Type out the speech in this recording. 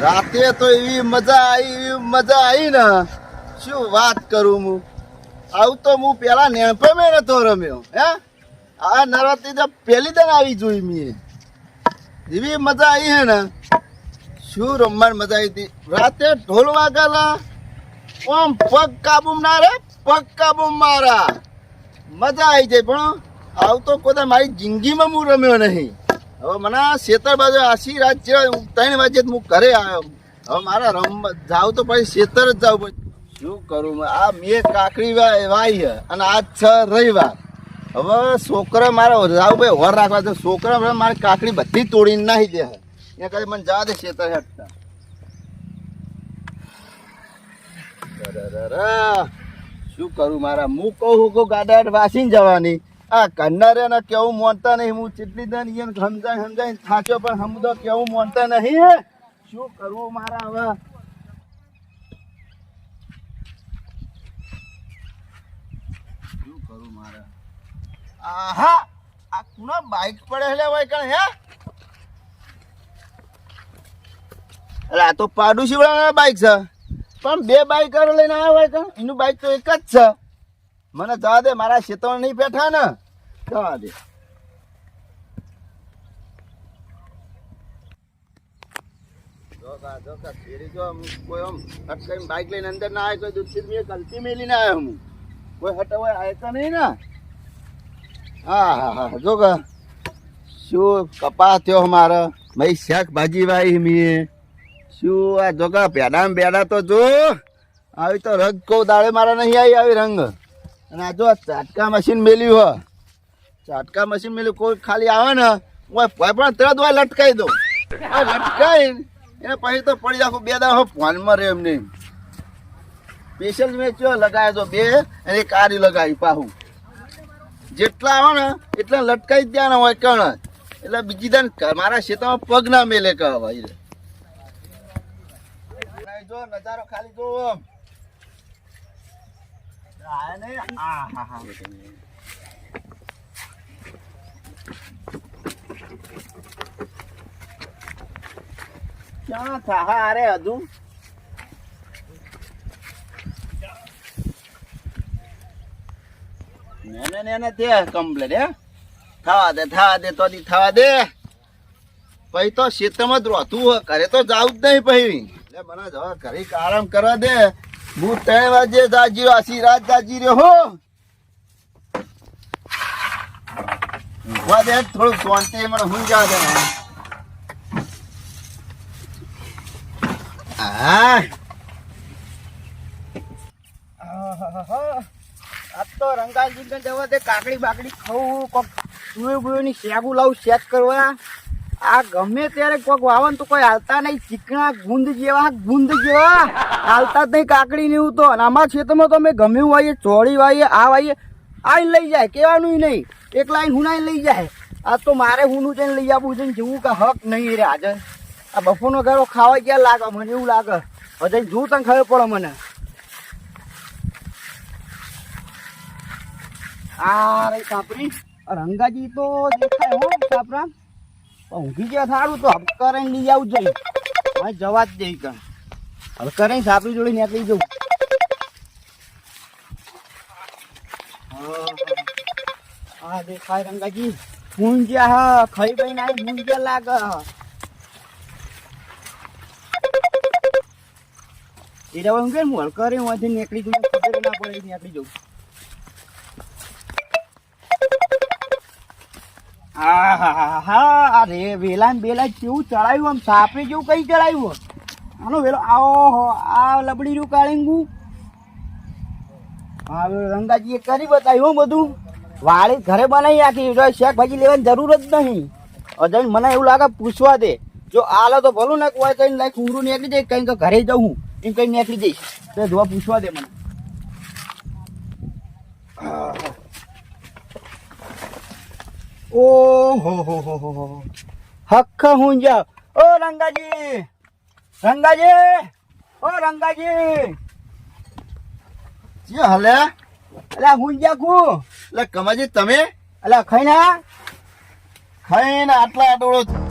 રાતે તો એવી મજા આવી એવી મજા આવી ને. શું વાત કરું હું? આવું તો હું પેલા નેણપે મેં નતો રમ્યો, હે? આ નવરાત્રી તો પહેલી દન આવી જોઈ મેં એવી મજા આવી હે ને. શું રમવાની મજા આવી હતી? રાતે ઢોલ વાગેલા. ઓમ પગ કાબુ ના રે, પગ કાબુ મારા. મજા આવી જાય પણ, આવું તો કોઈ મારી જિંદગીમાં હું રમ્યો નહીં. હવે મને શેતર બાજુ આશી રાત જેવા ત્રણ વાગે હું ઘરે આવ્યો. હવે મારા રમ જાવ તો પછી શેતર જ જાવ શું કરું આ મેં કાકડી વાઈ છે અને આજ છ રવિવાર. હવે છોકરા મારા ભાઈ હોર રાખવા છે. છોકરા મારી કાકડી બધી તોડીને નાખી દે એ કદી મને જવા દે શેતર હેઠતા. શું કરું મારા? હું કહું કહું ગાડા વાસીને જવાની. આ કન્નરે કેવું મોનતા નહીં. હું ચેટલી દન ઈયન સમજાય સમજાય થાચો પણ સમજો કેવું મોનતા નહીં, હે? શું કરવું મારા હવે? શું કરું મારા? આહા! આ કુના બાઈક પડે એટલે હોય કણ, હે? એટલે તો પાડોશી વાળા બાઈક છે. પણ બે બાઈક લઈને આવ્યા હોય કણ? એનું બાઈક તો એક જ છે. મને જવા દે, મારા શેતળ નહીં બેઠા ને. જવા દે. બાઈક લઈને અંદર ના આવે, કોઈ દૂધથી મેં ગલતી મેલીને આવ્યો કોઈ હટાવે આવે તો નહીં ને. હા હા હા જો શું કપા થયો મારે ભાઈ શાકભાજી વાવી મીએ શું આ જોગા પેડા પેડા તો જો. આવી તો રંગ કહું દાડે મારા નહીં આવી આવી રંગ. અને આ જો ચાટકા મશીન મેલ્યું હો. ચાટકા મશીન મેલ્યું, કોઈ ખાલી આવે ને કોઈ પણ તરત હોય લટકાઈ આ લટકાઈ એને પછી તો પડી રાખું બે દાવ ફોનમાં રહે એમને સ્પેશિયલ મેં ચો લગાવ્યો તો બે, અને એક આરી લગાવી પાહું. જેટલા આવે ને, એટલા લટકાઈ જ ત્યાં હોય કણ. એટલે બીજી દાન મારા ખેતરમાં પગ ના મેલે કહે ભાઈ જો નજારો ખાલી જો આમ ક્યાં થા અરે હજુ ને ને ને તે કમ્પ્લેટ હે થવા દે થવા દે તો થવા દે પછી તો ખેતરમાં જ રોતું ઘરે તો જાવું જ નહીં પછી એટલે મને જવા ઘરે આરામ કરવા દે હું ત્રણ વાગે જાજી રહ્યો આશી રાત જાજી રહ્યો થોડુંક શાંતિ મને હું જા દે હા આજ રંગાજી ને જવા દે, કાકડી બાકડી ખાવું કોક સુએ બુએની શેગું લાવું, શેક કરવા. આ ગમે ત્યારે કોક વાવન તો કોઈ હાલતા નહીં. ચીકણા ગુંદ જેવા ગુંદ જેવા. હાલતા જ નહીં કાકડી ને એવું તો. આમાં ક્ષેત્રમાં તો અમે ગમે વાઈએ ચોળી વાઈએ આ વાઈએ આઈને લઈ જાય, કહેવાનું નહીં. એક લાઈન હુનાઈ લઈ જાય. આ તો મારે હુનું જઈને લઈ આપવું છે જેવું કે હક નહીં રે આજે. આ બફોનો ઘરો ખાવા ક્યાં લાગે? મને એવું લાગે. હજે જોઉં તને ખબર પડે મને. આ રે કાપરી રંગાજી તો દેખાય હો કાપરા ઊંઘી ગયા સારું તો હબકરે લઈ આવું જોઈએ. હવે જવા જ દઈ કણ. હબકરે સાપડી જોડે નીકળી જવું. હા દેખાય રંગાજી. ઊંઘ્યા હા, ખાઈ ભાઈ ના ઊંઘ્યા લાગે એ દવા હું કે હું હલકરે હું નીકળી જઉં, ખબર ના પડે, નીકળી જઉં. આહાહા, અરે વેલા બેલા કેવું ચડાવ્યું આમ? સાપે જેવું કઈ ચડાવ્યું આનો વેલો આવો આ લબડી નું કાળીંગું. હા એ કરી બતાવ્યું બધું. વાળી ઘરે બનાવી રાખી શાકભાજી લેવાની જરૂર જ નહીં. અજય મને એવું લાગે પૂછવા દે. જો આલો તો ભલું ને કોઈ કઈ લાઈક ઊંઘરું નીકળી જાય કઈ તો ઘરે જવું. એમ કઈ નીકળી જઈશ. તો જોવા પૂછવા દે મને. ઓહો હો હો હો હો હખ હું જાવ ઓ, રંગાજી. રંગાજી. ઓ, રંગાજી. જે, હલે. અલા હું જા કુ? એટલે કમાજી, તમે? એટલે ખાઈ ના? ખાઈને આટલા આટોળો.